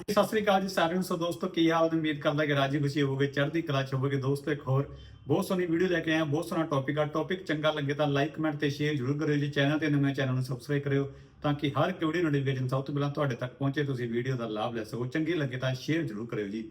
ਸਤਿ ਸ੍ਰੀ ਅਕਾਲ ਜੀ ਸਾਰਿਆਂ ਨੂੰ। ਸੋ ਦੋਸਤੋ, ਕੀ ਹਾਲ ਨੇ? ਉਮੀਦ ਕਰਦਾ ਕਿ ਰਾਜੀ ਖੁਸ਼ੀ ਹੋਵੋਗੇ, ਚੜ੍ਹਦੀ ਕਲਾ ਚ ਹੋਵੋਗੇ। ਦੋਸਤੋ, ਇੱਕ ਹੋਰ ਬਹੁਤ ਸੋਹਣੀ ਵੀਡੀਓ ਲੈ ਕੇ ਆਇਆ ਬਹੁਤ ਸੋਹਣਾ ਟੌਪਿਕ ਆ। ਟੌਪਿਕ ਚੰਗਾ ਲੱਗੇ ਤਾਂ ਲਾਈਕ ਕਮੈਂਟ ਤੇ ਸ਼ੇਅਰ ਜ਼ਰੂਰ ਕਰਿਓ ਜੀ। ਚੈਨਲ ਤੇ ਨਵੇਂ ਚੈਨਲ ਨੂੰ ਸਬਸਕ੍ਰਾਈਬ ਕਰਿਓ ਤਾਂ ਕਿ ਹਰ ਇੱਕ ਵੀਡੀਓ ਨੋਟੀਫਿਕੇਸ਼ਨ ਸਭ ਤੋਂ ਪਹਿਲਾਂ ਤੁਹਾਡੇ ਤੱਕ ਪਹੁੰਚੇ। ਤੁਸੀਂ ਵੀਡੀਓ ਦਾ ਲਾਭ ਲੈ ਸਕੋ। ਚੰਗੀ ਲੱਗੇ ਤਾਂ ਸ਼ੇਅਰ ਜ਼ਰੂਰ ਕਰਿਓ ਜੀ।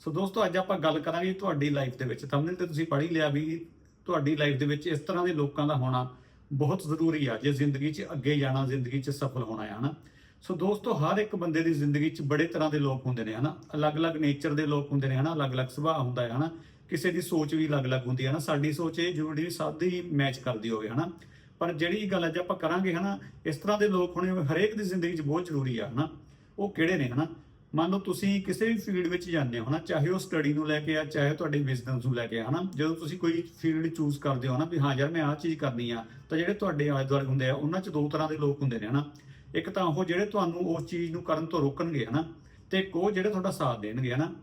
ਸੋ ਦੋਸਤੋ, ਅੱਜ ਆਪਾਂ ਗੱਲ ਕਰਾਂਗੇ ਤੁਹਾਡੀ ਲਾਈਫ ਦੇ ਵਿੱਚ। ਥੰਬਨੇਲ ਤੇ ਤੁਸੀਂ ਪੜ੍ਹ ਹੀ ਲਿਆ ਵੀ ਤੁਹਾਡੀ ਲਾਈਫ ਦੇ ਵਿੱਚ ਇਸ ਤਰ੍ਹਾਂ ਦੇ ਲੋਕਾਂ ਦਾ ਹੋਣਾ ਬਹੁਤ ਜ਼ਰੂਰੀ ਆ। ਜੇ ਜ਼ਿੰਦਗੀ 'ਚ ਅੱਗੇ ਜਾਣਾ, ਜ਼ਿੰਦਗੀ 'ਚ ਸਫਲ ਹੋਣਾ ਹੈ ਹਨਾ? ਸੋ ਦੋਸਤੋ, ਹਰ ਇੱਕ ਬੰਦੇ ਦੀ ਜ਼ਿੰਦਗੀ 'ਚ ਬੜੇ ਤਰ੍ਹਾਂ ਦੇ ਲੋਕ ਹੁੰਦੇ ਨੇ, ਹਨਾ? ਅਲੱਗ-ਅਲੱਗ ਨੇਚਰ ਦੇ ਲੋਕ ਹੁੰਦੇ ਨੇ, ਹਨਾ? ਅਲੱਗ-ਅਲੱਗ ਸੁਭਾਅ ਹੁੰਦਾ ਹੈ, ਹਨਾ? ਕਿਸੇ ਦੀ ਸੋਚ ਵੀ ਅਲੱਗ-ਅਲੱਗ ਹੁੰਦੀ ਹੈ, ਹਨਾ? ਸਾਡੀ ਸੋਚ ਇਹ ਜ਼ਰੂਰੀ ਸਭ ਸਾਡੀ ਮੈਚ ਕਰਦੀ ਹੋਵੇ, ਹਨਾ? ਪਰ ਜਿਹੜੀ ਗੱਲ ਅੱਜ ਆਪਾਂ ਕਰਾਂਗੇ, ਹਨਾ? ਇਸ ਤਰ੍ਹਾਂ ਦੇ ਲੋਕ ਹੋਣੇ, ਹਰੇਕ ਦੀ ਜ਼ਿੰਦਗੀ 'ਚ ਬਹੁਤ ਜ਼ਰੂਰੀ ਆ, ਹਨਾ? ਉਹ ਕਿਹੜੇ ਨੇ, ਹਨਾ? ਮੰਨ ਲਓ, ਤੁਸੀਂ ਕਿਸੇ ਵੀ ਫੀਲਡ ਵਿੱਚ ਜਾਂਦੇ ਹੋ, ਹਨਾ? ਚਾਹੇ ਉਹ ਸਟੱਡੀ ਨੂੰ ਲੈ ਕੇ ਆ, ਚਾਹੇ ਤੁਹਾਡੇ ਬਿਜ਼ਨਸ ਨੂੰ ਲੈ ਕੇ ਆ, ਹਨਾ? ਜਦੋਂ ਤੁਸੀਂ ਕੋਈ ਫੀਲਡ ਚੂਜ਼ ਕਰਦੇ ਹੋ, ਹਨਾ? ਵੀ ਹਾਂ ਯਾਰ, ਮੈਂ ਆਹ ਚੀਜ਼ ਕਰਨੀ ਆ, ਤਾਂ ਜਿਹੜੇ ਤੁਹਾਡੇ ਆਲੇ ਦੁਆਲੇ ਹੁੰਦੇ ਆ, ਉਹਨਾਂ 'ਚ ਦੋ ਤਰ੍ਹਾਂ ਦੇ ਲੋਕ ਹੁੰਦੇ ਨੇ, ਹਨਾ? ਇੱਕ ਤਾਂ ਉਹ ਜਿਹੜੇ ਤੁਹਾਨੂੰ ਉਸ ਚੀਜ਼ ਨੂੰ ਕਰਨ ਤੋਂ ਰੋਕਣਗੇ, ਹਨਾ? ਤੇ ਇੱਕ ਉਹ ਜਿਹੜੇ ਤੁਹਾਡਾ ਸਾਥ ਦੇਣਗੇ, ਹਨਾ?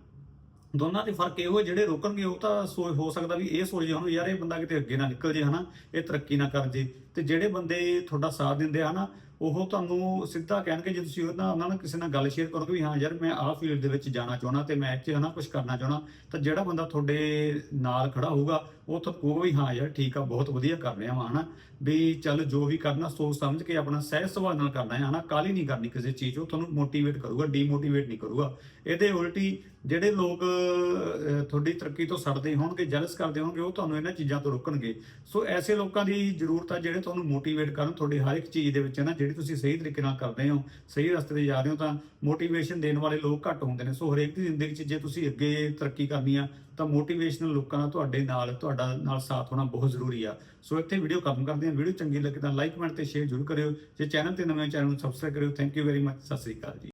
ਦੋਨਾਂ ਦੇ ਫ਼ਰਕ ਇਹੋ ਹੈ, ਜਿਹੜੇ ਰੋਕਣਗੇ ਉਹ ਤਾਂ ਸੋਚ ਹੋ ਸਕਦਾ ਵੀ ਇਹ ਸੋਚਦੇ ਹੋਣ ਯਾਰ ਇਹ ਬੰਦਾ ਕਿਤੇ ਅੱਗੇ ਨਾ ਨਿਕਲ ਜੇ, ਹਨਾ? ਇਹ ਤਰੱਕੀ ਨਾ ਕਰ ਜੇ। ਤੇ ਜਿਹੜੇ ਬੰਦੇ ਤੁਹਾਡਾ ਸਾਥ ਦਿੰਦੇ ਆ, ਹਨਾ? ਉਹ ਤੁਹਾਨੂੰ ਸਿੱਧਾ ਕਹਿਣਗੇ ਜੇ ਤੁਸੀਂ ਉਹਨਾਂ ਉਹਨਾਂ ਨਾਲ ਕਿਸੇ ਨਾਲ ਗੱਲ ਸ਼ੇਅਰ ਕਰੋਗੇ ਵੀ ਹਾਂ ਯਾਰ ਮੈਂ ਆਹ ਫੀਲਡ ਦੇ ਵਿੱਚ ਜਾਣਾ ਚਾਹੁੰਦਾ ਤੇ ਮੈਂ ਇੱਥੇ ਹਨਾ ਕੁਝ ਕਰਨਾ ਚਾਹੁੰਦਾ, ਤਾਂ ਜਿਹੜਾ ਬੰਦਾ ਤੁਹਾਡੇ ਨਾਲ ਖੜਾ ਹੋਊਗਾ, ਉਹ ਤਾਂ ਕਹੂਗਾ ਵੀ ਹਾਂ ਯਾਰ ਠੀਕ ਆ, ਬਹੁਤ ਵਧੀਆ ਕਰ ਰਿਹਾ ਵਾ ਹਨਾ, ਵੀ ਚੱਲ ਜੋ ਵੀ ਕਰਨਾ ਸੋਚ ਸਮਝ ਕੇ ਆਪਣਾ ਸਹਿਜ ਸੁਭਾਅ ਨਾਲ ਕਰਨਾ ਹੈ, ਹਨਾ ਕਾਲੀ ਨਹੀਂ ਕਰਨੀ ਕਿਸੇ ਚੀਜ਼ ਉਹ ਤੁਹਾਨੂੰ ਮੋਟੀਵੇਟ ਕਰੂਗਾ ਡੀਮੋਟੀਵੇਟ ਨਹੀਂ ਕਰੂਗਾ। ਇਹਦੇ ਉਲਟੀ ਜਿਹੜੇ ਲੋਕ ਤੁਹਾਡੀ ਤਰੱਕੀ ਤੋਂ ਸੜਦੇ ਹੋਣਗੇ ਜਲਸ ਕਰਦੇ ਹੋਣਗੇ, ਉਹ ਤੁਹਾਨੂੰ ਇਹਨਾਂ ਚੀਜ਼ਾਂ ਤੋਂ ਰੋਕਣਗੇ। ਸੋ ਐਸੇ ਲੋਕਾਂ ਦੀ ਜ਼ਰੂਰਤ ਆ ਜਿਹੜੇ ਤੁਹਾਨੂੰ ਮੋਟੀਵੇਟ ਕਰਨ, ਤੁਹਾਡੀ ਹਰ ਇੱਕ ਚੀਜ਼ ਦੇ ਵਿੱਚ ਨਾ ਜਿਹੜੇ ਤੁਸੀਂ ਸਹੀ ਤਰੀਕੇ ਨਾਲ ਕਰਦੇ ਹੋ, ਸਹੀ ਰਸਤੇ ਤੇ ਜਾ ਰਹੇ ਹੋ, ਤਾਂ ਮੋਟੀਵੇਸ਼ਨ ਦੇਣ ਵਾਲੇ ਲੋਕ ਘੱਟ ਹੁੰਦੇ ਨੇ। ਸੋ ਹਰੇਕ ਦੀ ਜ਼ਿੰਦਗੀ 'ਚ ਜੇ ਤੁਸੀਂ ਅੱਗੇ ਤਰੱਕੀ ਕਰਨੀ ਆ, ਤਾਂ ਮੋਟੀਵੇਸ਼ਨਲ ਲੋਕਾਂ ਦਾ ਤੁਹਾਡੇ ਨਾਲ, ਤੁਹਾਡਾ ਨਾਲ ਸਾਥ ਹੋਣਾ ਬਹੁਤ ਜ਼ਰੂਰੀ ਆ। ਸੋ ਇੱਥੇ ਵੀਡੀਓ ਖਤਮ ਕਰਦੇ ਹਾਂ। ਵੀਡੀਓ ਚੰਗੀ ਲੱਗੇ ਤਾਂ ਲਾਈਕ ਕਮੈਂਟ ਤੇ ਸ਼ੇਅਰ ਜ਼ਰੂਰ ਕਰਿਓ। ਜੇ ਚੈਨਲ ਤੇ ਨਵੇਂ ਚੈਨਲ ਨੂੰ ਸਬਸਕ੍ਰਾਈਬ ਕਰਿਓ। Thank you very much Sat Sri ਅਕਾਲ ਜੀ।